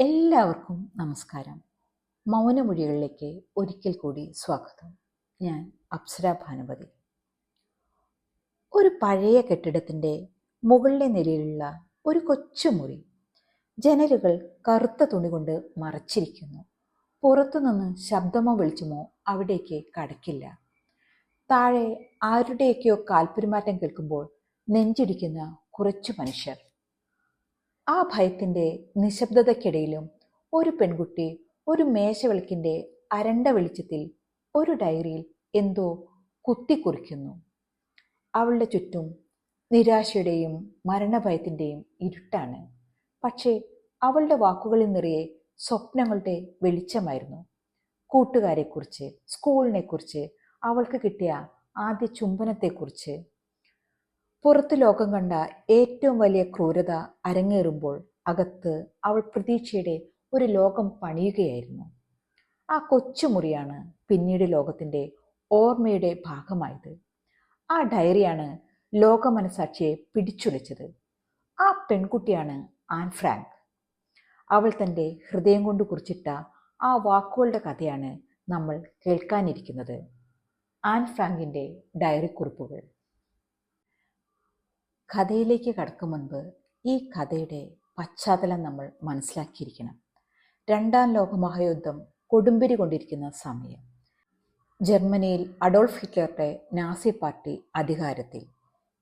എല്ലാവർക്കും നമസ്കാരം. മൗനമൊഴികളിലേക്ക് ഒരിക്കൽ കൂടി സ്വാഗതം. ഞാൻ അപ്സര ഭാനുപതി ഒരു പഴയ കെട്ടിടത്തിന്റെ മുകളിലെ നിലയിലുള്ള ഒരു കൊച്ചുമുറി ജനലുകൾ കറുത്ത തുണി കൊണ്ട് മറച്ചിരിക്കുന്നു. പുറത്തുനിന്ന് ശബ്ദമോ വെളിച്ചമോ അവിടേക്ക് കടക്കില്ല. താഴെ ആരുടെയൊക്കെയോ കാൽപ്പെരുമാറ്റം കേൾക്കുമ്പോൾ നെഞ്ചിടിക്കുന്ന കുറച്ചു മനുഷ്യർ. ആ ഭയത്തിന്റെ നിശബ്ദതയ്ക്കിടയിലും ഒരു പെൺകുട്ടി ഒരു മേശവിളക്കിന്റെ അരണ്ട വെളിച്ചത്തിൽ ഒരു ഡയറിയിൽ എന്തോ കുത്തിക്കുറിക്കുന്നു. അവളുടെ ചുറ്റും നിരാശയുടെയും മരണഭയത്തിന്റെയും ഇരുട്ടാണ്. പക്ഷേ അവളുടെ വാക്കുകളിൽ നിറയെ സ്വപ്നങ്ങളുടെ വെളിച്ചമായിരുന്നു. കൂട്ടുകാരെക്കുറിച്ച് സ്കൂളിനെക്കുറിച്ച് അവൾക്ക് കിട്ടിയ ആദ്യ ചുംബനത്തെക്കുറിച്ച് പുറത്ത് ലോകം കണ്ട ഏറ്റവും വലിയ ക്രൂരത അരങ്ങേറുമ്പോൾ അകത്ത് അവൾ പ്രതീക്ഷയുടെ ഒരു ലോകം പണിയുകയായിരുന്നു. ആ കൊച്ചുമുറിയാണ് പിന്നീട് ലോകത്തിന്റെ ഓർമ്മയുടെ ഭാഗമായത്. ആ ഡയറിയാണ് ലോക മനസാക്ഷിയെ പിടിച്ചുലച്ചത്. ആ പെൺകുട്ടിയാണ് ആൻ ഫ്രാങ്ക്. അവൾ തന്റെ ഹൃദയം കൊണ്ട് കുറിച്ചിട്ട ആ വാക്കുകളുടെ കഥയാണ് നമ്മൾ കേൾക്കാനിരിക്കുന്നത്. ആൻ ഫ്രാങ്കിന്റെ ഡയറി കുറിപ്പുകൾ കഥയിലേക്ക് കടക്കും മുൻപ് ഈ കഥയുടെ പശ്ചാത്തലം നമ്മൾ മനസ്സിലാക്കിയിരിക്കണം. രണ്ടാം ലോകമഹായുദ്ധം കൊടുമ്പിരി കൊണ്ടിരിക്കുന്ന സമയം. ജർമ്മനിയിൽ അഡോൾഫ് ഹിറ്റ്ലറുടെ നാസി പാർട്ടി അധികാരത്തിൽ.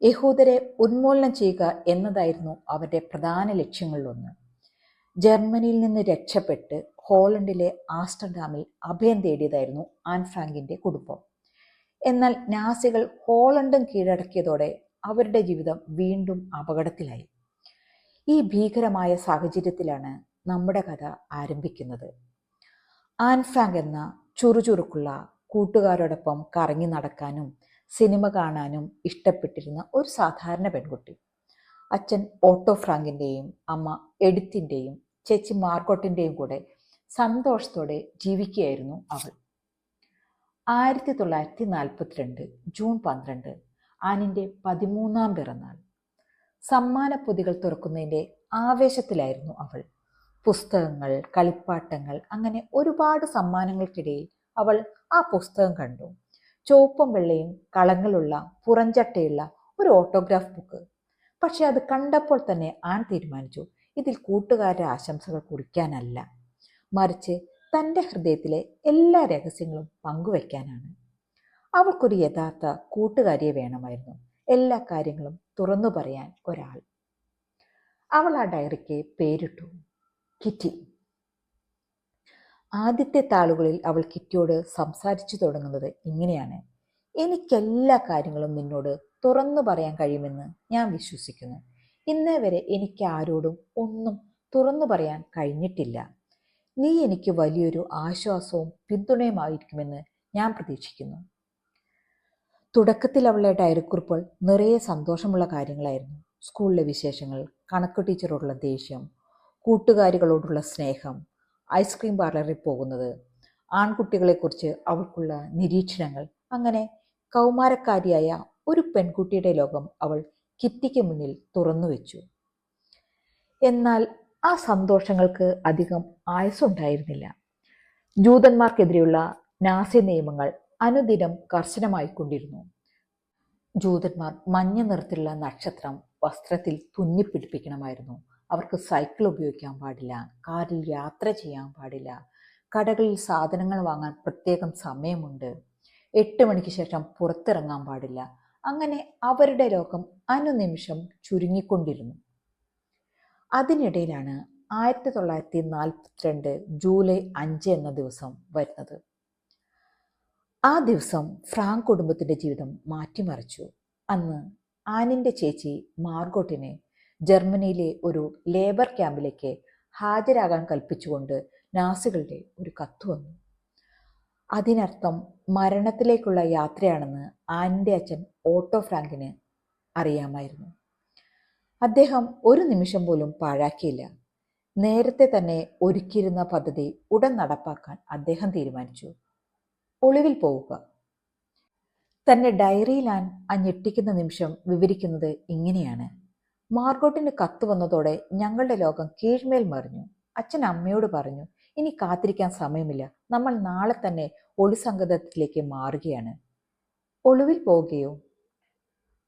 യഹൂദരെ ഉന്മൂലനം ചെയ്യുക എന്നതായിരുന്നു അവരുടെ പ്രധാന ലക്ഷ്യങ്ങളിലൊന്ന്. ജർമ്മനിയിൽ നിന്ന് രക്ഷപ്പെട്ട് ഹോളണ്ടിലെ ആസ്റ്റർഡാമിൽ അഭയം തേടിയതായിരുന്നു ആൻ ഫ്രാങ്കിന്റെ കുടുംബം. എന്നാൽ നാസികൾ ഹോളണ്ടും കീഴടക്കിയതോടെ അവരുടെ ജീവിതം വീണ്ടും അപകടത്തിലായി. ഈ ഭീകരമായ സാഹചര്യത്തിലാണ് നമ്മുടെ കഥ ആരംഭിക്കുന്നത്. ആൻഫാങ് എന്ന ചുറുചുറുക്കുള്ള കൂട്ടുകാരോടൊപ്പം കറങ്ങി നടക്കാനും സിനിമ കാണാനും ഇഷ്ടപ്പെട്ടിരുന്ന ഒരു സാധാരണ പെൺകുട്ടി. അച്ഛൻ ഓട്ടോ ഫ്രാങ്കിന്റെയും അമ്മ എഡിത്തിന്റെയും ചേച്ചി മാർക്കോട്ടിന്റെയും കൂടെ സന്തോഷത്തോടെ ജീവിക്കുകയായിരുന്നു അവൾ. ആയിരത്തി തൊള്ളായിരത്തി നാൽപ്പത്തിരണ്ട് ജൂൺ പന്ത്രണ്ട് ആനിന്റെ പതിമൂന്നാം പിറന്നാൾ. സമ്മാനപ്പൊതികൾ തുറക്കുന്നതിന്റെ ആവേശത്തിലായിരുന്നു അവൾ. പുസ്തകങ്ങൾ കളിപ്പാട്ടങ്ങൾ അങ്ങനെ ഒരുപാട് സമ്മാനങ്ങൾക്കിടയിൽ അവൾ ആ പുസ്തകം കണ്ടു. ചുവപ്പും വെള്ളയും കളങ്ങളുള്ള പുറഞ്ചട്ടയുള്ള ഒരു ഓട്ടോഗ്രാഫ് ബുക്ക്. പക്ഷെ അത് കണ്ടപ്പോൾ തന്നെ ആൺ തീരുമാനിച്ചു ഇതിൽ കൂട്ടുകാരുടെ ആശംസകൾ കുറിക്കാനല്ല. മറിച്ച് തന്റെ ഹൃദയത്തിലെ എല്ലാ രഹസ്യങ്ങളും പങ്കുവയ്ക്കാനാണ് അവൾക്കൊരു യഥാർത്ഥ കൂട്ടുകാരിയെ വേണമായിരുന്നു. എല്ലാ കാര്യങ്ങളും തുറന്നു പറയാൻ ഒരാൾ. അവൾ ആ ഡയറിക്ക് പേരിട്ടു. കിറ്റി. ആദ്യത്തെ താളുകളിൽ അവൾ കിറ്റിയോട് സംസാരിച്ചു തുടങ്ങുന്നത് ഇങ്ങനെയാണ്. എനിക്കെല്ലാ കാര്യങ്ങളും നിന്നോട് തുറന്നു പറയാൻ കഴിയുമെന്ന് ഞാൻ വിശ്വസിക്കുന്നു. ഇന്നേ വരെ എനിക്ക് ആരോടും ഒന്നും തുറന്നു പറയാൻ കഴിഞ്ഞിട്ടില്ല. നീ എനിക്ക് വലിയൊരു ആശ്വാസവും പിന്തുണയുമായിരിക്കുമെന്ന് ഞാൻ പ്രതീക്ഷിക്കുന്നു. തുടക്കത്തിൽ അവളുടെ ഡയറിക്കുറിപ്പുകൾ നിറയെ സന്തോഷമുള്ള കാര്യങ്ങളായിരുന്നു. സ്കൂളിലെ വിശേഷങ്ങൾ കണക്ക് ടീച്ചറോടുള്ള ദേഷ്യം കൂട്ടുകാരികളോടുള്ള സ്നേഹം ഐസ്ക്രീം പാർലറിൽ പോകുന്നത് ആൺകുട്ടികളെക്കുറിച്ച് അവൾക്കുള്ള നിരീക്ഷണങ്ങൾ അങ്ങനെ കൗമാരക്കാരിയായ ഒരു പെൺകുട്ടിയുടെ ലോകം അവൾ കിറ്റിക്ക് മുന്നിൽ തുറന്നു വെച്ചു. എന്നാൽ ആ സന്തോഷങ്ങൾക്ക് അധികം ആയുസുണ്ടായിരുന്നില്ല ജൂതന്മാർക്കെതിരെയുള്ള നാസി നിയമങ്ങൾ അനുദിനം കർശനമായിക്കൊണ്ടിരുന്നു. ജൂതന്മാർ മഞ്ഞ നിറത്തിലുള്ള നക്ഷത്രം വസ്ത്രത്തിൽ തുന്നിപ്പിടിപ്പിക്കണമായിരുന്നു. അവർക്ക് സൈക്കിൾ ഉപയോഗിക്കാൻ പാടില്ല കാറിൽ യാത്ര ചെയ്യാൻ പാടില്ല കടകളിൽ സാധനങ്ങൾ വാങ്ങാൻ പ്രത്യേകം സമയമുണ്ട് എട്ട് മണിക്ക് ശേഷം പുറത്തിറങ്ങാൻ പാടില്ല. അങ്ങനെ അവരുടെ ലോകം അനുനിമിഷം ചുരുങ്ങിക്കൊണ്ടിരുന്നു. അതിനിടയിലാണ് ആയിരത്തി തൊള്ളായിരത്തി നാൽപ്പത്തിരണ്ട് ജൂലൈ അഞ്ച് എന്ന ദിവസം വരുന്നത്. ആ ദിവസം ഫ്രാങ്ക് കുടുംബത്തിന്റെ ജീവിതം മാറ്റിമറിച്ചു. അന്ന് ആനിന്റെ ചേച്ചി മാർഗോട്ടിനെ ജർമ്മനിയിലെ ഒരു ലേബർ ക്യാമ്പിലേക്ക് ഹാജരാകാൻ കൽപ്പിച്ചുകൊണ്ട് നാസികളുടെ ഒരു കത്ത് വന്നു. അതിനർത്ഥം മരണത്തിലേക്കുള്ള യാത്രയാണെന്ന് ആനിന്റെ അച്ഛൻ ഓട്ടോ ഫ്രാങ്കിന് അറിയാമായിരുന്നു. അദ്ദേഹം ഒരു നിമിഷം പോലും പാഴാക്കിയില്ല. നേരത്തെ തന്നെ ഒരുക്കിയിരുന്ന പദ്ധതി ഉടൻ നടപ്പാക്കാൻ അദ്ദേഹം തീരുമാനിച്ചു. ഒളിവിൽ പോവുക. തന്റെ ഡയറിയിലാൻ ആ ഞെട്ടിക്കുന്ന നിമിഷം വിവരിക്കുന്നത് ഇങ്ങനെയാണ്. മാർഗോട്ടിന് കത്ത് വന്നതോടെ ഞങ്ങളുടെ ലോകം കീഴ്മേൽ മറിഞ്ഞു. അച്ഛൻ അമ്മയോട് പറഞ്ഞു ഇനി കാത്തിരിക്കാൻ സമയമില്ല. നമ്മൾ നാളെ തന്നെ ഒളിസംഗതത്തിലേക്ക് മാറുകയാണ്. ഒളിവിൽ പോവുകയോ?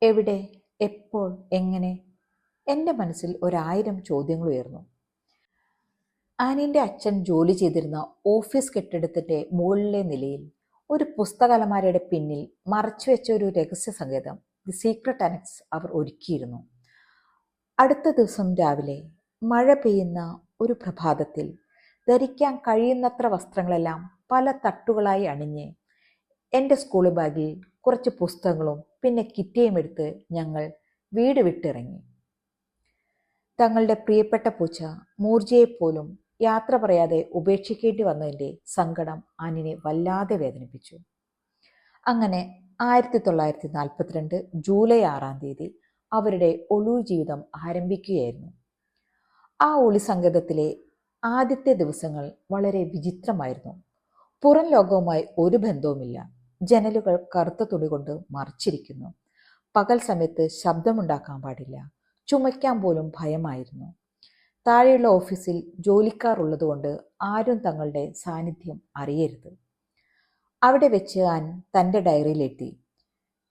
എവിടെ? എപ്പോൾ? എങ്ങനെ? എന്റെ മനസ്സിൽ ഒരായിരം ചോദ്യങ്ങൾ ഉയർന്നു. ആനിന്റെ അച്ഛൻ ജോലി ചെയ്തിരുന്ന ഓഫീസ് കെട്ടിടത്തിന്റെ മുകളിലെ നിലയിൽ ഒരു പുസ്തകലമാരയുടെ പിന്നിൽ മറച്ചുവെച്ച ഒരു രഹസ്യ സങ്കേതം ദി സീക്രട്ട് അനക്സ് അവർ ഒരുക്കിയിരുന്നു. അടുത്ത ദിവസം രാവിലെ മഴ പെയ്യുന്ന ഒരു പ്രഭാതത്തിൽ ധരിക്കാൻ കഴിയുന്നത്ര വസ്ത്രങ്ങളെല്ലാം പല തട്ടുകളായി അണിഞ്ഞ് എന്റെ സ്കൂൾ ബാഗിൽ കുറച്ച് പുസ്തകങ്ങളും പിന്നെ കിറ്റിയും എടുത്ത് ഞങ്ങൾ വീട് വിട്ടിറങ്ങി. തങ്ങളുടെ പ്രിയപ്പെട്ട പൂച്ച മൂർജയെപ്പോലും യാത്ര പറയാതെ ഉപേക്ഷിക്കേണ്ടി വന്നതിന്റെ സങ്കടം ആനിനെ വല്ലാതെ വേദനിപ്പിച്ചു. അങ്ങനെ ആയിരത്തി തൊള്ളായിരത്തി നാൽപ്പത്തിരണ്ട് ജൂലൈ ആറാം തീയതി അവരുടെ ഒളു ജീവിതം ആരംഭിക്കുകയായിരുന്നു. ആ ഒളി സംഗതത്തിലെ ആദ്യത്തെ ദിവസങ്ങൾ വളരെ വിചിത്രമായിരുന്നു. പുറം ലോകവുമായി ഒരു ബന്ധവുമില്ല. ജനലുകൾ കറുത്ത തുണി കൊണ്ട് മറച്ചിരിക്കുന്നു. പകൽ സമയത്ത് ശബ്ദമുണ്ടാക്കാൻ പാടില്ല. ചുമയ്ക്കാൻ പോലും ഭയമായിരുന്നു. താഴെയുള്ള ഓഫീസിൽ ജോലിക്കാർ ഉള്ളതുകൊണ്ട് ആരും തങ്ങളുടെ സാന്നിധ്യം അറിയരുത്. അവിടെ വെച്ച് ഞാൻ തന്റെ ഡയറിയിൽ എഴുതി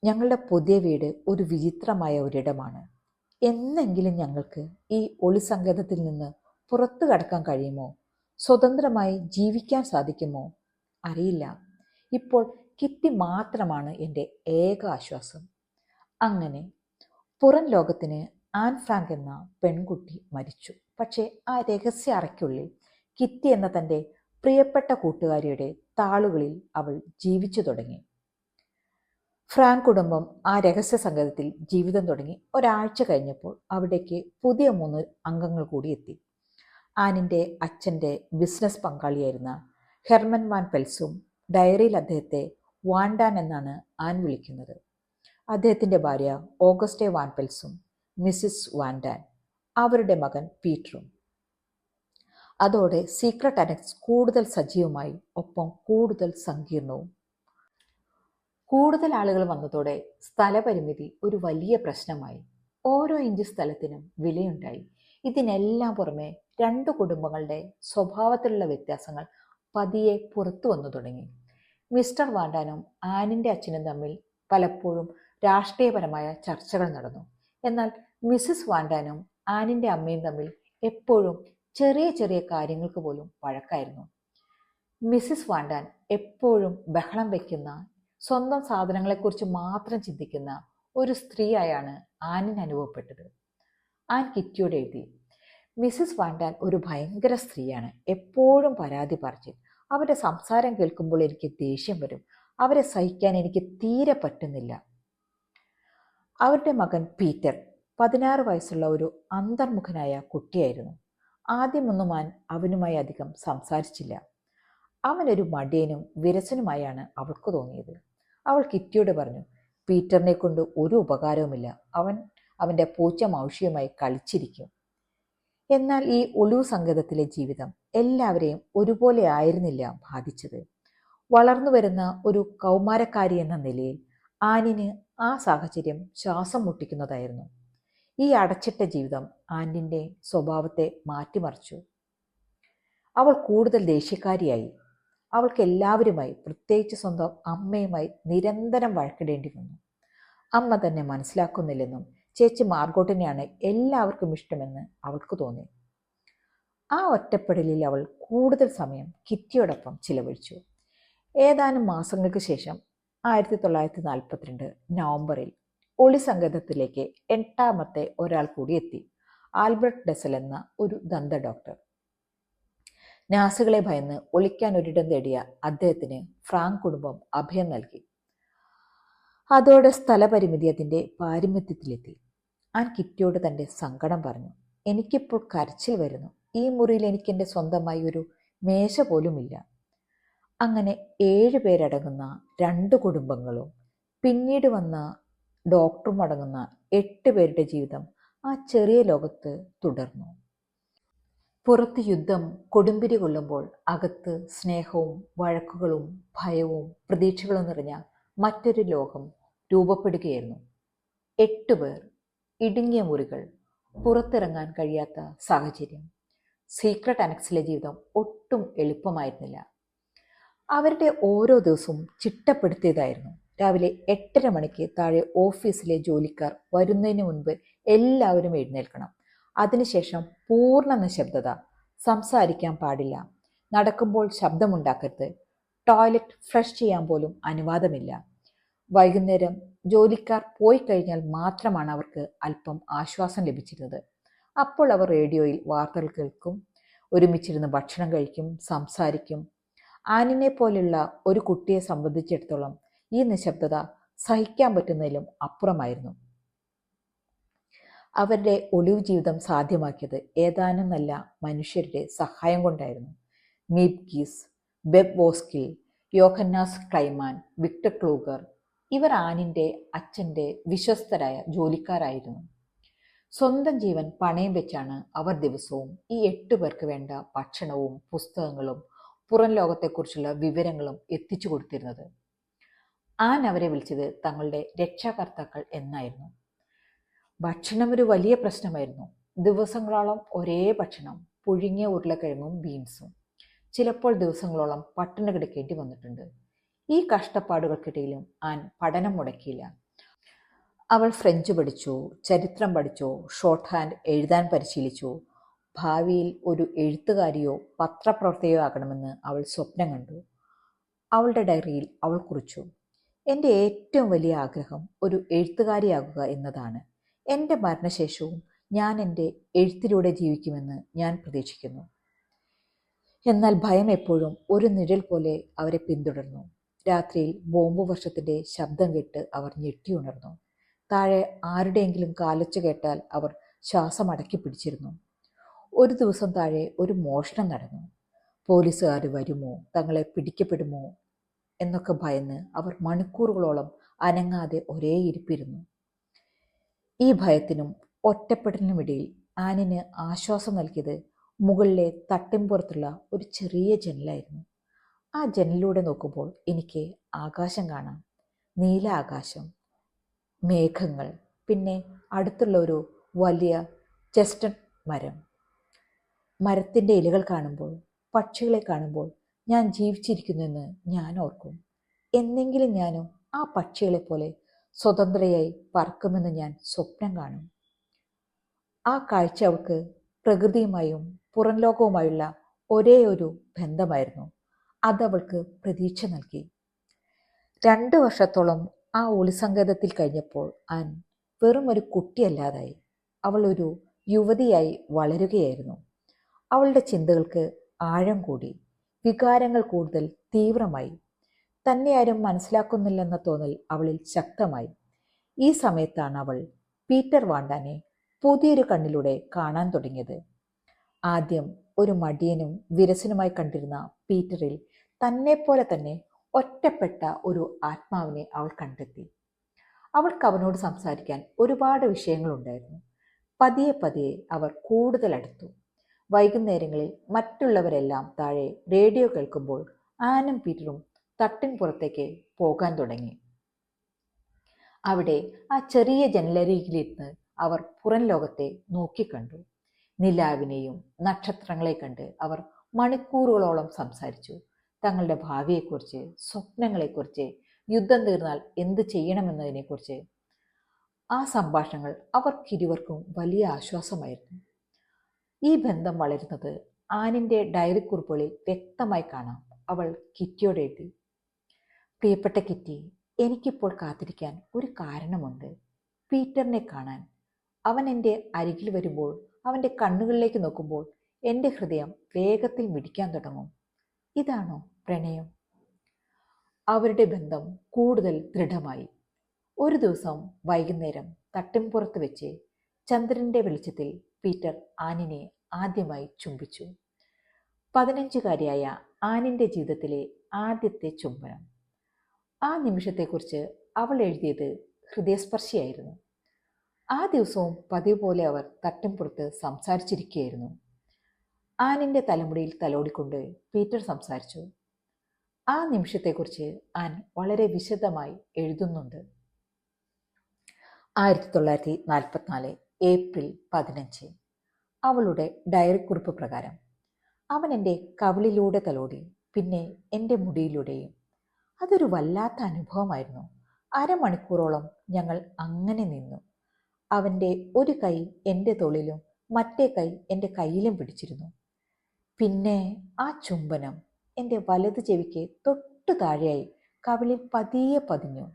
ഞങ്ങളുടെ പുതിയ വീട് ഒരു വിചിത്രമായ ഒരിടമാണ്. എന്നെങ്കിലും ഞങ്ങൾക്ക് ഈ ഒളിസങ്കേതത്തിൽ നിന്ന് പുറത്തു കടക്കാൻ കഴിയുമോ? സ്വതന്ത്രമായി ജീവിക്കാൻ സാധിക്കുമോ? അറിയില്ല. ഇപ്പോൾ കിറ്റി മാത്രമാണ് എന്റെ ഏക ആശ്വാസം. അങ്ങനെ പുറം ലോകത്തിന് ആൻ ഫ്രാങ്ക് എന്ന പെൺകുട്ടി മരിച്ചു. പക്ഷേ ആ രഹസ്യ അറയ്ക്കുള്ളിൽ കിറ്റി എന്ന തന്റെ പ്രിയപ്പെട്ട കൂട്ടുകാരിയുടെ താളുകളിൽ അവൾ ജീവിച്ചു തുടങ്ങി. ഫ്രാങ്ക് കുടുംബം ആ രഹസ്യ സംഗതത്തിൽ ജീവിതം തുടങ്ങി. ഒരാഴ്ച കഴിഞ്ഞപ്പോൾ അവിടേക്ക് പുതിയ മൂന്ന് അംഗങ്ങൾ കൂടി എത്തി. ആനിന്റെ അച്ഛന്റെ ബിസിനസ് പങ്കാളിയായിരുന്ന ഹെർമൻ വാൻ പെൽസും ഡയറിയിൽ അദ്ദേഹത്തെ വാൻഡാൻ എന്നാണ് ആൻ വിളിക്കുന്നത്. അദ്ദേഹത്തിന്റെ ഭാര്യ ഓഗസ്റ്റെ വാൻ പെൽസും മിസ്സിസ് വാൻഡാൻ അവരുടെ മകൻ പീറ്ററും. അതോടെ സീക്രട്ട് അനക്സ് കൂടുതൽ സജീവമായി ഒപ്പം കൂടുതൽ സങ്കീർണവും. കൂടുതൽ ആളുകൾ വന്നതോടെ സ്ഥലപരിമിതി ഒരു വലിയ പ്രശ്നമായി. ഓരോ ഇഞ്ച് സ്ഥലത്തിനും വിലയുണ്ടായി. ഇതിനെല്ലാം പുറമെ രണ്ടു കുടുംബങ്ങളുടെ സ്വഭാവത്തിലുള്ള വ്യത്യാസങ്ങൾ പതിയെ പുറത്തു വന്നു തുടങ്ങി. മിസ്റ്റർ വാണ്ടാനും ആനിന്റെ അച്ഛനും തമ്മിൽ പലപ്പോഴും രാഷ്ട്രീയപരമായ ചർച്ചകൾ നടന്നു. എന്നാൽ മിസ്സിസ് വാണ്ടാനും ആനിന്റെ അമ്മയും തമ്മിൽ എപ്പോഴും ചെറിയ ചെറിയ കാര്യങ്ങൾക്ക് പോലും വഴക്കായിരുന്നു. മിസ്സിസ് വാണ്ടാൻ എപ്പോഴും ബഹളം വയ്ക്കുന്ന സ്വന്തം സാധനങ്ങളെക്കുറിച്ച് മാത്രം ചിന്തിക്കുന്ന ഒരു സ്ത്രീയായാണ് ആനിന് അനുഭവപ്പെട്ടത്. ആൻ കിറ്റിയോട് എഴുതി മിസ്സിസ് വാണ്ടാൻ ഒരു ഭയങ്കര സ്ത്രീയാണ്. എപ്പോഴും പരാതി പറച്ചിൽ അവരുടെ സംസാരം കേൾക്കുമ്പോൾ എനിക്ക് ദേഷ്യം വരും. അവരെ സഹിക്കാൻ എനിക്ക് തീരെ പറ്റുന്നില്ല. അവരുടെ മകൻ പീറ്റർ പതിനാറ് വയസ്സുള്ള ഒരു അന്തർമുഖനായ കുട്ടിയായിരുന്നു. ആദ്യമൊന്നും അവനുമായി അധികം സംസാരിച്ചില്ല. അവനൊരു മടിയനും വിരസനുമായാണ് അവൾക്ക് തോന്നിയത്. അവൾ കിറ്റിയോട് പറഞ്ഞു പീറ്ററിനെ കൊണ്ട് ഒരു ഉപകാരവുമില്ല. അവൻ അവന്റെ പൂച്ച മൗഷിയുമായി കളിച്ചിരിക്കും. എന്നാൽ ഈ ഒളിവ് സംഗതത്തിലെ ജീവിതം എല്ലാവരെയും ഒരുപോലെ ആയിരുന്നില്ല ബാധിച്ചത്. വളർന്നു വരുന്ന ഒരു കൗമാരക്കാരി എന്ന നിലയിൽ ആനിന് ആ സാഹചര്യം ശ്വാസം മുട്ടിക്കുന്നതായിരുന്നു. ഈ അടച്ചിട്ട ജീവിതം ആന്റിന്റെ സ്വഭാവത്തെ മാറ്റിമറിച്ചു. അവൾ കൂടുതൽ ദേഷ്യക്കാരിയായി. അവൾക്ക് എല്ലാവരുമായി പ്രത്യേകിച്ച് സ്വന്തം അമ്മയുമായി നിരന്തരം വഴക്കിടേണ്ടി വന്നു. അമ്മ തന്നെ മനസ്സിലാക്കുന്നില്ലെന്നും ചേച്ചി മാർഗോട്ടിനെയാണ് എല്ലാവർക്കും ഇഷ്ടമെന്ന് അവൾക്ക് തോന്നി. ആ ഒറ്റപ്പെടലിൽ അവൾ കൂടുതൽ സമയം കിറ്റിയോടൊപ്പം ചിലവഴിച്ചു. ഏതാനും മാസങ്ങൾക്ക് ശേഷം ആയിരത്തി തൊള്ളായിരത്തി നാൽപ്പത്തിരണ്ട് നവംബറിൽ ഒളി സംഗീതത്തിലേക്ക് എട്ടാമത്തെ ഒരാൾ കൂടി എത്തി. ആൽബർട്ട് ഡെസൽ എന്ന ഒരു ദന്ത ഡോക്ടർ. നാസുകളെ ഭയന്ന് ഒളിക്കാൻ ഒരിടം തേടിയ അദ്ദേഹത്തിന് ഫ്രാങ്ക് കുടുംബം അഭയം നൽകി. അതോടെ സ്ഥലപരിമിതി അതിന്റെ പാരമ്യത്തിലെത്തി ആൻ കിറ്റിയോട് തന്റെ സങ്കടം പറഞ്ഞു. എനിക്കിപ്പോൾ കരച്ചിൽ വരുന്നു. ഈ മുറിയിൽ എനിക്ക് എന്റെ സ്വന്തമായി ഒരു മേശ പോലുമില്ല. അങ്ങനെ ഏഴ് പേരടങ്ങുന്ന രണ്ട് കുടുംബങ്ങളും പിന്നീട് വന്ന ഡോക്ടറും അടങ്ങുന്ന എട്ട് പേരുടെ ജീവിതം ആ ചെറിയ ലോകത്ത് തുടർന്നു. പുറത്ത് യുദ്ധം കൊടുമ്പിരി കൊള്ളുമ്പോൾ അകത്ത് സ്നേഹവും വഴക്കുകളും ഭയവും പ്രതീക്ഷകളും നിറഞ്ഞ മറ്റൊരു ലോകം രൂപപ്പെടുകയായിരുന്നു. എട്ട് പേർ ഇടുങ്ങിയ മുറികൾ പുറത്തിറങ്ങാൻ കഴിയാത്ത സാഹചര്യം. സീക്രട്ട് അനക്സിലെ ജീവിതം ഒട്ടും എളുപ്പമായിരുന്നില്ല. അവരുടെ ഓരോ ദിവസവും ചിട്ടപ്പെടുത്തിയതായിരുന്നു. രാവിലെ എട്ടര മണിക്ക് താഴെ ഓഫീസിലെ ജോലിക്കാർ വരുന്നതിന് മുൻപ് എല്ലാവരും എഴുന്നേൽക്കണം. അതിനുശേഷം പൂർണ നിശബ്ദത സംസാരിക്കാൻ പാടില്ല. നടക്കുമ്പോൾ ശബ്ദമുണ്ടാക്കരുത്. ടോയ്ലറ്റ് ഫ്രഷ് ചെയ്യാൻ പോലും അനുവാദമില്ല. വൈകുന്നേരം ജോലിക്കാർ പോയി കഴിഞ്ഞാൽ മാത്രമാണ് അവർക്ക് അല്പം ആശ്വാസം ലഭിച്ചിരുന്നത്. അപ്പോൾ അവർ റേഡിയോയിൽ വാർത്തകൾ കേൾക്കും ഒരുമിച്ചിരുന്ന് ഭക്ഷണം കഴിക്കും സംസാരിക്കും. ആനിനെ പോലുള്ള ഒരു കുട്ടിയെ സംബന്ധിച്ചിടത്തോളം ഈ നിശബ്ദത സഹിക്കാൻ പറ്റുന്നതിലും അപ്പുറമായിരുന്നു. അവരുടെ ഒളിവ് ജീവിതം സാധ്യമാക്കിയത് ഏതാനും നല്ല മനുഷ്യരുടെ സഹായം കൊണ്ടായിരുന്നു. മീപ് ഗീസ് ബെബ് വോസ്കിൽ യോഹന്നാസ് ക്ലൈമാൻ വിക്ടർ ക്ലൂഗർ ഇവർ ആനിന്റെ അച്ഛന്റെ വിശ്വസ്തരായ ജോലിക്കാരായിരുന്നു. സ്വന്തം ജീവൻ പണയം വെച്ചാണ് അവർ ദിവസവും ഈ എട്ട് പേർക്ക് വേണ്ട ഭക്ഷണവും പുസ്തകങ്ങളും പുറം ലോകത്തെക്കുറിച്ചുള്ള വിവരങ്ങളും എത്തിച്ചു കൊടുത്തിരുന്നത്. ആൻ അവരെ വിളിച്ചത് തങ്ങളുടെ രക്ഷാകർത്താക്കൾ എന്നായിരുന്നു. ഭക്ഷണം ഒരു വലിയ പ്രശ്നമായിരുന്നു. ദിവസങ്ങളോളം ഒരേ ഭക്ഷണം പുഴുങ്ങിയ ഉരുളക്കിഴങ്ങും ബീൻസും. ചിലപ്പോൾ ദിവസങ്ങളോളം പട്ടിണി കിടക്കേണ്ടി വന്നിട്ടുണ്ട്. ഈ കഷ്ടപ്പാടുകൾക്കിടയിലും ആൻ പഠനം മുടക്കിയില്ല. അവൾ ഫ്രഞ്ച് പഠിച്ചു ചരിത്രം പഠിച്ചു ഷോർട്ട് ഹാൻഡ് എഴുതാൻ പരിശീലിച്ചു. ഭാവിയിൽ ഒരു എഴുത്തുകാരിയോ പത്രപ്രവർത്തകയോ ആകണമെന്ന് അവൾ സ്വപ്നം കണ്ടു. അവളുടെ ഡയറിയിൽ അവൾ കുറിച്ചു. എന്റെ ഏറ്റവും വലിയ ആഗ്രഹം ഒരു എഴുത്തുകാരിയാകുക എന്നതാണ്. എന്റെ മരണശേഷവും ഞാൻ എന്റെ എഴുത്തിലൂടെ ജീവിക്കുമെന്ന് ഞാൻ പ്രതീക്ഷിക്കുന്നു. എന്നാൽ ഭയം എപ്പോഴും ഒരു നിഴൽ പോലെ അവരെ പിന്തുടർന്നു. രാത്രിയിൽ ബോംബ് വർഷത്തിന്റെ ശബ്ദം കേട്ട് അവർ ഞെട്ടി ഉണർന്നു. താഴെ ആരുടെയെങ്കിലും കാലച്ചു കേട്ടാൽ അവർ ശ്വാസം അടക്കി പിടിച്ചിരുന്നു. ഒരു ദിവസം താഴെ ഒരു മോഷണം നടന്നു. പോലീസുകാർ വരുമോ? തങ്ങളെ പിടിക്കപ്പെടുമോ? എന്നൊക്കെ ഭയന്ന് അവർ മണിക്കൂറുകളോളം അനങ്ങാതെ ഒരേ ഇരിപ്പിരുന്നു. ഈ ഭയത്തിനും ഒറ്റപ്പെടലിനുമിടയിൽ ആനിന് ആശ്വാസം നൽകിയത് മുകളിലെ തട്ടിൻപുറത്തുള്ള ഒരു ചെറിയ ജനലായിരുന്നു. ആ ജനലിലൂടെ നോക്കുമ്പോൾ എനിക്ക് ആകാശം കാണാം. നീല ആകാശം മേഘങ്ങൾ പിന്നെ അടുത്തുള്ള ഒരു വലിയ ചെസ്റ്റൺ മരം. മരത്തിന്റെ ഇലകൾ കാണുമ്പോൾ പക്ഷികളെ കാണുമ്പോൾ ഞാൻ ജീവിച്ചിരിക്കുന്നുവെന്ന് ഞാൻ ഓർക്കും. എന്നെങ്കിലും ഞാനും ആ പക്ഷികളെ പോലെ സ്വതന്ത്രയായി പറക്കുമെന്ന് ഞാൻ സ്വപ്നം കാണും. ആ കാഴ്ച അവൾക്ക് പ്രകൃതിയുമായും പുറം ലോകവുമായുള്ള ഒരേ ഒരു ബന്ധമായിരുന്നു. അതവൾക്ക് പ്രതീക്ഷ നൽകി. രണ്ട് വർഷത്തോളം ആ ഒളിസങ്കേതത്തിൽ കഴിഞ്ഞപ്പോൾ ആൻ വെറും ഒരു കുട്ടിയല്ലാതായി. അവൾ ഒരു യുവതിയായി വളരുകയായിരുന്നു. അവളുടെ ചിന്തകൾക്ക് ആഴം കൂടി. വികാരങ്ങൾ കൂടുതൽ തീവ്രമായി. തന്നെ ആരും മനസ്സിലാക്കുന്നില്ലെന്ന തോന്നൽ അവളിൽ ശക്തമായി. ഈ സമയത്താണ് അവൾ പീറ്റർ വാണ്ടാനെ പുതിയൊരു കണ്ണിലൂടെ കാണാൻ തുടങ്ങിയത്. ആദ്യം ഒരു മടിയനും വിരസനുമായി കണ്ടിരുന്ന പീറ്ററിൽ തന്നെ പോലെ തന്നെ ഒറ്റപ്പെട്ട ഒരു ആത്മാവിനെ അവൾ കണ്ടെത്തി. അവൾക്ക് അവനോട് സംസാരിക്കാൻ ഒരുപാട് വിഷയങ്ങളുണ്ടായിരുന്നു. പതിയെ പതിയെ അവർ കൂടുതൽ അടുത്തു വൈകുന്നേരങ്ങളിൽ മറ്റുള്ളവരെല്ലാം താഴെ റേഡിയോ കേൾക്കുമ്പോൾ ആനും പീറ്ററും തട്ടിൻ പുറത്തേക്ക് പോകാൻ തുടങ്ങി. അവിടെ ആ ചെറിയ ജനലരികിലിരുന്ന് അവർ പുറം ലോകത്തെ നോക്കിക്കണ്ടു. നിലാവിനെയും നക്ഷത്രങ്ങളെ കണ്ട് അവർ മണിക്കൂറുകളോളം സംസാരിച്ചു. തങ്ങളുടെ ഭാവിയെക്കുറിച്ച് സ്വപ്നങ്ങളെക്കുറിച്ച് യുദ്ധം തീർന്നാൽ എന്ത് ചെയ്യണമെന്നതിനെക്കുറിച്ച് ആ സംഭാഷണങ്ങൾ അവർക്കിരുവർക്കും വലിയ ആശ്വാസമായിരുന്നു. ഈ ബന്ധം വളരുന്നത് ആനിന്റെ ഡയറി കുറിപ്പുകളിൽ വ്യക്തമായി കാണാം. അവൾ കിറ്റിയോട് എഴുതി പ്രിയപ്പെട്ട കിറ്റി എനിക്കിപ്പോൾ കാത്തിരിക്കാൻ ഒരു കാരണമുണ്ട്. പീറ്ററിനെ കാണാൻ. അവൻ എന്റെ അരികിൽ വരുമ്പോൾ അവന്റെ കണ്ണുകളിലേക്ക് നോക്കുമ്പോൾ എന്റെ ഹൃദയം വേഗത്തിൽ മിടിക്കാൻ തുടങ്ങും. ഇതാണോ പ്രണയം? അവരുടെ ബന്ധം കൂടുതൽ ദൃഢമായി. ഒരു ദിവസം വൈകുന്നേരം തട്ടിൻപുറത്ത് വെച്ച് ചന്ദ്രന്റെ വെളിച്ചത്തിൽ പീറ്റർ ആനിനെ ആദ്യമായി ചുംബിച്ചു. പതിനഞ്ചുകാരിയായ ആനിന്റെ ജീവിതത്തിലെ ആദ്യത്തെ ചുംബനം. ആ നിമിഷത്തെക്കുറിച്ച് അവൾ എഴുതിയത് ഹൃദയസ്പർശിയായിരുന്നു. ആ ദിവസവും പതിവ് പോലെ അവർ തട്ടിൻപുറത്ത് സംസാരിച്ചിരിക്കുകയായിരുന്നു. ആനിന്റെ തലമുടിയിൽ തലോടിക്കൊണ്ട് പീറ്റർ സംസാരിച്ചു. ആ നിമിഷത്തെക്കുറിച്ച് ആൻ വളരെ വിശദമായി എഴുതുന്നുണ്ട്. ആയിരത്തി തൊള്ളായിരത്തി നാൽപ്പത്തിനാല് ഏപ്രിൽ പതിനഞ്ച്. അവളുടെ ഡയറി കുറിപ്പ് പ്രകാരം അവൻ എന്റെ കവിളിലൂടെ തലോടി പിന്നെ എന്റെ മുടിയിലൂടെയും. അതൊരു വല്ലാത്ത അനുഭവമായിരുന്നു. അരമണിക്കൂറോളം ഞങ്ങൾ അങ്ങനെ നിന്നു. അവന്റെ ഒരു കൈ എന്റെ തോളിലും മറ്റേ കൈ എന്റെ കയ്യിലും പിടിച്ചിരുന്നു. പിന്നെ ആ ചുംബനം എന്റെ വലത് ചെവിക്ക് തൊട്ടു താഴെയായി കവിളിൽ പതിയെ പതിഞ്ഞു.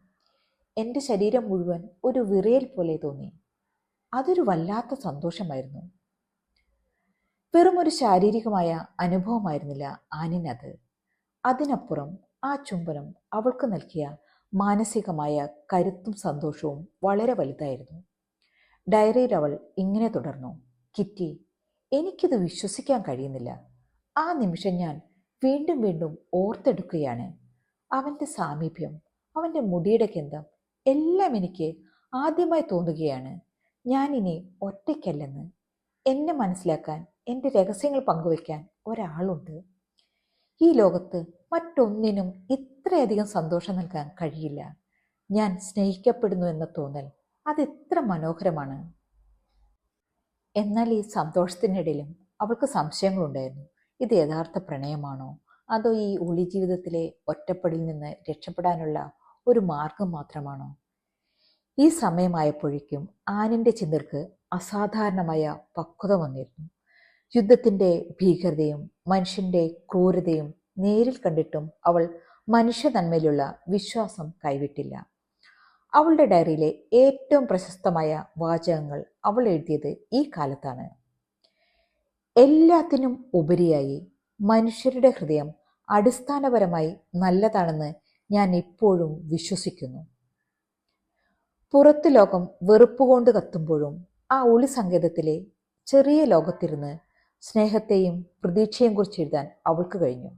എന്റെ ശരീരം മുഴുവൻ ഒരു വിറയൽ പോലെ തോന്നി. അതൊരു വല്ലാത്ത സന്തോഷമായിരുന്നു. വെറും ഒരു ശാരീരികമായ അനുഭവമായിരുന്നില്ല ആനിനത്. അതിനപ്പുറം ആ ചുംബനം അവൾക്ക് നൽകിയ മാനസികമായ കരുത്തും സന്തോഷവും വളരെ വലുതായിരുന്നു. ഡയറിയിൽ അവൾ ഇങ്ങനെ തുടർന്നു കിറ്റി എനിക്കിത് വിശ്വസിക്കാൻ കഴിയുന്നില്ല. ആ നിമിഷം ഞാൻ വീണ്ടും വീണ്ടും ഓർത്തെടുക്കുകയാണ്. അവന്റെ സാമീപ്യം അവന്റെ മുടിയുടെ ഗന്ധം എല്ലാം എനിക്ക് ആദ്യമായി തോന്നുകയാണ്. ഞാനിനി ഒറ്റയ്ക്കല്ലെന്ന് എന്നെ മനസ്സിലാക്കാൻ എന്റെ രഹസ്യങ്ങൾ പങ്കുവയ്ക്കാൻ ഒരാളുണ്ട്. ഈ ലോകത്ത് മറ്റൊന്നിനും ഇത്രയധികം സന്തോഷം നൽകാൻ കഴിയില്ല. ഞാൻ സ്നേഹിക്കപ്പെടുന്നു എന്ന തോന്നൽ അതെത്ര മനോഹരമാണ്. എന്നാൽ ഈ സന്തോഷത്തിനിടയിലും അവൾക്ക് സംശയങ്ങളുണ്ടായിരുന്നു. ഇത് യഥാർത്ഥ പ്രണയമാണോ? അതോ ഈ ഒളി ജീവിതത്തിലെ ഒറ്റപ്പെടിൽ നിന്ന് രക്ഷപ്പെടാനുള്ള ഒരു മാർഗം മാത്രമാണോ? ഈ സമയമായപ്പോഴേക്കും ആനിന്റെ ചിന്തർക്ക് അസാധാരണമായ പക്വത വന്നിരുന്നു. യുദ്ധത്തിന്റെ ഭീകരതയും മനുഷ്യന്റെ ക്രൂരതയും നേരിൽ കണ്ടിട്ടും അവൾ മനുഷ്യ നന്മയിലുള്ള വിശ്വാസം കൈവിട്ടില്ല. അവളുടെ ഡയറിയിലെ ഏറ്റവും പ്രശസ്തമായ വാചകങ്ങൾ അവൾ എഴുതിയത് ഈ കാലത്താണ്. എല്ലാത്തിനും ഉപരിയായി മനുഷ്യരുടെ ഹൃദയം അടിസ്ഥാനപരമായി നല്ലതാണെന്ന് ഞാൻ ഇപ്പോഴും വിശ്വസിക്കുന്നു. പുറത്തു ലോകം വെറുപ്പുകൊണ്ട് കത്തുമ്പോഴും ആ ഒളി സങ്കേതത്തിലെ ചെറിയ ലോകത്തിരുന്ന് സ്നേഹത്തെയും പ്രതീക്ഷയെയും കുറിച്ച് എഴുതാൻ അവൾക്ക് കഴിഞ്ഞു.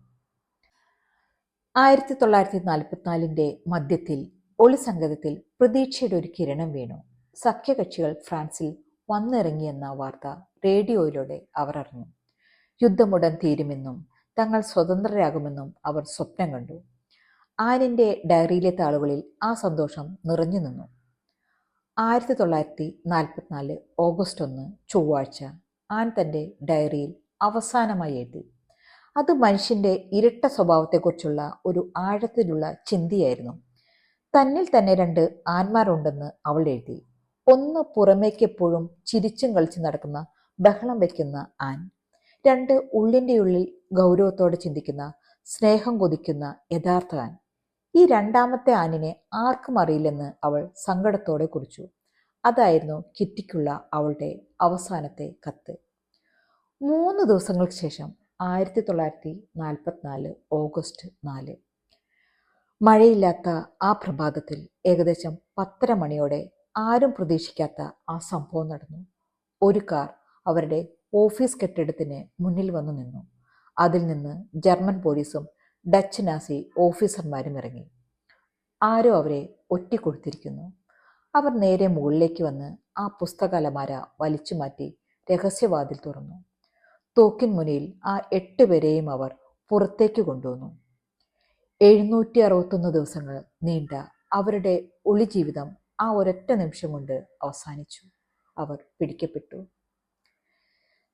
ആയിരത്തി തൊള്ളായിരത്തി നാൽപ്പത്തിനാലിന്റെ മധ്യത്തിൽ ഒളി സംഗതത്തിൽ പ്രതീക്ഷയുടെ ഒരു കിരണം വീണു. സഖ്യകക്ഷികൾ ഫ്രാൻസിൽ വന്നിറങ്ങിയെന്ന വാർത്ത റേഡിയോയിലൂടെ അവർ അറിഞ്ഞു. യുദ്ധമുടൻ തീരുമെന്നും തങ്ങൾ സ്വതന്ത്രരാകുമെന്നും അവർ സ്വപ്നം കണ്ടു. ആനിന്റെ ഡയറിയിലെ താളുകളിൽ ആ സന്തോഷം നിറഞ്ഞു നിന്നു. ആയിരത്തി തൊള്ളായിരത്തി നാൽപ്പത്തിനാല് ഓഗസ്റ്റ് ഒന്ന് ചൊവ്വാഴ്ച ആൻ തന്റെ ഡയറിയിൽ അവസാനമായി എഴുതി. അത് മനുഷ്യന്റെ ഇരട്ട സ്വഭാവത്തെക്കുറിച്ചുള്ള ഒരു ആഴത്തിലുള്ള ചിന്തയായിരുന്നു. തന്നിൽ തന്നെ രണ്ട് ആന്മാരുണ്ടെന്ന് അവൾ എഴുതി. ഒന്ന് പുറമേക്കെപ്പോഴും ചിരിച്ചും കളിച്ചു നടക്കുന്ന ബഹളം വയ്ക്കുന്ന ആൻ. രണ്ട് ഉള്ളിന്റെ ഉള്ളിൽ ഗൗരവത്തോടെ ചിന്തിക്കുന്ന സ്നേഹം കൊതിക്കുന്ന യഥാർത്ഥ ആൻ. ഈ രണ്ടാമത്തെ ആനിനെ ആർക്കും അറിയില്ലെന്ന് അവൾ സങ്കടത്തോടെ കുറിച്ചു. അതായിരുന്നു കിറ്റിക്കുള്ള അവളുടെ അവസാനത്തെ കത്ത്. മൂന്ന് ദിവസങ്ങൾക്ക് ശേഷം ആയിരത്തി തൊള്ളായിരത്തി നാൽപ്പത്തിനാല് ഓഗസ്റ്റ് നാല്. മഴയില്ലാത്ത ആ പ്രഭാതത്തിൽ ഏകദേശം പത്തര മണിയോടെ ആരും പ്രതീക്ഷിക്കാത്ത ആ സംഭവം നടന്നു. ഒരു കാർ അവരുടെ ഓഫീസ് കെട്ടിടത്തിന് മുന്നിൽ വന്നു നിന്നു. അതിൽ നിന്ന് ജർമ്മൻ പോലീസും ഡച്ച് നാസി ഓഫീസർമാരും ഇറങ്ങി. ആരോ അവരെ ഒറ്റിക്കൊടുത്തിരിക്കുന്നു. അവർ നേരെ മുകളിലേക്ക് വന്ന് ആ പുസ്തകാലമാര വലിച്ചു മാറ്റി രഹസ്യവാതിൽ തുറന്നു. തോക്കിൻ മുനിയിൽ ആ എട്ട് പേരെയും അവർ പുറത്തേക്ക് കൊണ്ടുവന്നു. എഴുന്നൂറ്റി അറുപത്തൊന്ന് ദിവസങ്ങൾ നീണ്ട അവരുടെ ഒളിജീവിതം ആ ഒരൊറ്റ നിമിഷം കൊണ്ട് അവസാനിച്ചു. അവർ പിടിക്കപ്പെട്ടു.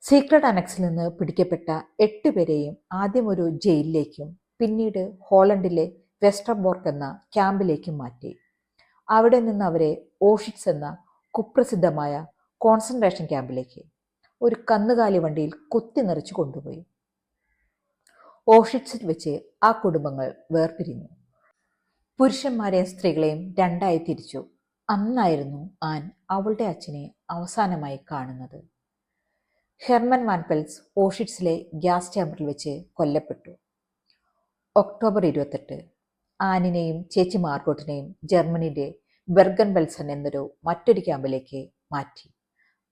സീക്രട്ട് അനക്സിൽ നിന്ന് പിടിക്കപ്പെട്ട എട്ട് പേരെയും ആദ്യം ഒരു ജയിലിലേക്കും പിന്നീട് ഹോളണ്ടിലെ വെസ്റ്റർബോർക്ക് എന്ന ക്യാമ്പിലേക്ക് മാറ്റി. അവിടെ നിന്ന് അവരെ ഓഷിറ്റ്സ് എന്ന കുപ്രസിദ്ധമായ കോൺസെൻട്രേഷൻ ക്യാമ്പിലേക്ക് ഒരു കന്നുകാലി വണ്ടിയിൽ കുത്തി നിറച്ചു കൊണ്ടുപോയി. ഓഷിറ്റ്സിൽ വെച്ച് ആ കുടുംബങ്ങൾ വേർപിരിഞ്ഞു. പുരുഷന്മാരെയും സ്ത്രീകളെയും രണ്ടായി തിരിച്ചു. അന്നായിരുന്നു ആൻ അവളുടെ അച്ഛനെ അവസാനമായി കാണുന്നത്. ഹെർമൻ വാൻപെൽസ് ഓഷിറ്റ്സിലെ ഗ്യാസ് ചാമ്പറിൽ വെച്ച് കൊല്ലപ്പെട്ടു. ഒക്ടോബർ ഇരുപത്തെട്ട് ആനിനെയും ചേച്ചി മാർഗോട്ടിനെയും ജർമ്മനിയുടെ ബെർഗൻ ബെൽസൺ എന്നൊരു മറ്റൊരു ക്യാമ്പിലേക്ക് മാറ്റി.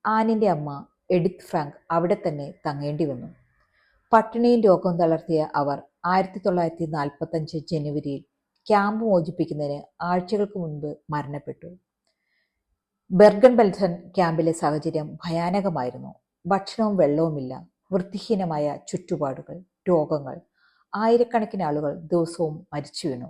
ആനിന്റെ അമ്മ എഡിത്ത് ഫ്രാങ്ക് അവിടെ തന്നെ തങ്ങേണ്ടി വന്നു. പട്ടിണിയും രോഗവും തളർത്തിയ അവർ ആയിരത്തി തൊള്ളായിരത്തി നാൽപ്പത്തഞ്ച് ജനുവരിയിൽ ക്യാമ്പ് മോചിപ്പിക്കുന്നതിന് ആഴ്ചകൾക്ക് മുൻപ് മരണപ്പെട്ടു. ബെർഗൻ ബെൽസൺ ക്യാമ്പിലെ സാഹചര്യം ഭയാനകമായിരുന്നു. ഭക്ഷണവും വെള്ളവുമില്ല. വൃത്തിഹീനമായ ചുറ്റുപാടുകൾ രോഗങ്ങൾ ആയിരക്കണക്കിന് ആളുകൾ ദിവസവും മരിച്ചു വീണു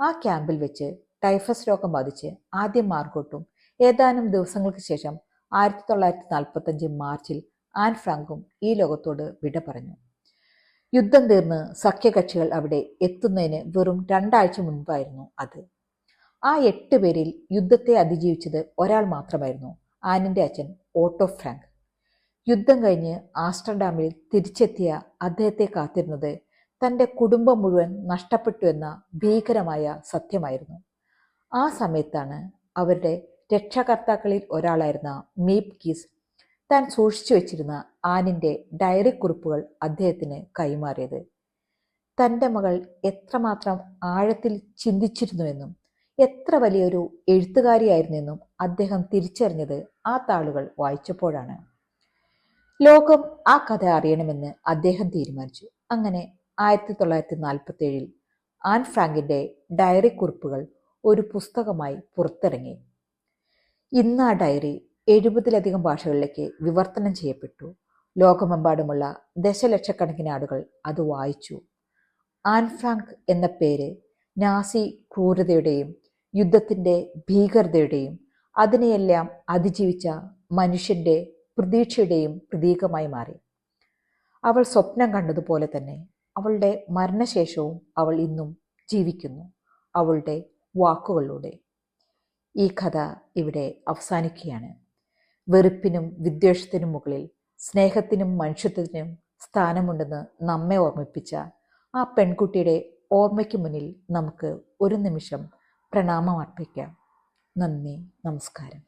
ആ ക്യാമ്പിൽ വെച്ച് ടൈഫസ് രോഗം ബാധിച്ച് ആദ്യം മാർഗോട്ടും ഏതാനും ദിവസങ്ങൾക്ക് ശേഷം ആയിരത്തി തൊള്ളായിരത്തി നാൽപ്പത്തഞ്ച് മാർച്ചിൽ ആൻ ഫ്രാങ്കും ഈ ലോകത്തോട് വിട പറഞ്ഞു. യുദ്ധം തീർന്ന് സഖ്യകക്ഷികൾ അവിടെ എത്തുന്നതിന് വെറും രണ്ടാഴ്ച മുൻപായിരുന്നു അത്. ആ എട്ട് പേരിൽ യുദ്ധത്തെ അതിജീവിച്ചത് ഒരാൾ മാത്രമായിരുന്നു ആനിന്റെ അച്ഛൻ ഓട്ടോ ഫ്രാങ്ക്. യുദ്ധം കഴിഞ്ഞ് ആസ്റ്റർഡാമിൽ തിരിച്ചെത്തിയ അദ്ദേഹത്തെ കാത്തിരുന്നത് തന്റെ കുടുംബം മുഴുവൻ നഷ്ടപ്പെട്ടു എന്ന ഭീകരമായ സത്യമായിരുന്നു. ആ സമയത്താണ് അവരുടെ രക്ഷകർത്താക്കളിൽ ഒരാളായിരുന്ന മീപ് കീസ് താൻ സൂക്ഷിച്ചു വെച്ചിരുന്ന ആനിന്റെ ഡയറി കുറിപ്പുകൾ അദ്ദേഹത്തിന് കൈമാറിയത്. തന്റെ മകൾ എത്രമാത്രം ആഴത്തിൽ ചിന്തിച്ചിരുന്നുവെന്നും എത്ര വലിയൊരു എഴുത്തുകാരിയായിരുന്നെന്നും അദ്ദേഹം തിരിച്ചറിഞ്ഞത് ആ താളുകൾ വായിച്ചപ്പോഴാണ്. ലോകം ആ കഥ അറിയണമെന്ന് അദ്ദേഹം തീരുമാനിച്ചു. അങ്ങനെ ആയിരത്തി തൊള്ളായിരത്തി നാൽപ്പത്തി ഏഴിൽ ആൻ ഫ്രാങ്കിന്റെ ഡയറി കുറിപ്പുകൾ ഒരു പുസ്തകമായി പുറത്തിറങ്ങി. ഇന്ന് ആ ഡയറി എഴുപതിലധികം ഭാഷകളിലേക്ക് വിവർത്തനം ചെയ്യപ്പെട്ടു. ലോകമെമ്പാടുമുള്ള ദശലക്ഷക്കണക്കിന് ആളുകൾ അത് വായിച്ചു. ആൻ ഫ്രാങ്ക് എന്ന പേര് നാസി ക്രൂരതയുടെയും യുദ്ധത്തിന്റെ ഭീകരതയുടെയും അതിനെയെല്ലാം അതിജീവിച്ച മനുഷ്യന്റെ പ്രതീക്ഷയുടെയും പ്രതീകമായി മാറി. അവൾ സ്വപ്നം കണ്ടതുപോലെ തന്നെ അവളുടെ മരണശേഷവും അവൾ ഇന്നും ജീവിക്കുന്നു. അവളുടെ വാക്കുകളിലൂടെ. ഈ കഥ ഇവിടെ അവസാനിക്കുകയാണ്. വെറുപ്പിനും വിദ്വേഷത്തിനും മുകളിൽ സ്നേഹത്തിനും മനുഷ്യത്വത്തിനും സ്ഥാനമുണ്ടെന്ന് നമ്മെ ഓർമ്മിപ്പിച്ച ആ പെൺകുട്ടിയുടെ ഓർമ്മയ്ക്ക് മുന്നിൽ നമുക്ക് ഒരു നിമിഷം പ്രണാമം അർപ്പിക്കാം. നന്ദി നമസ്കാരം.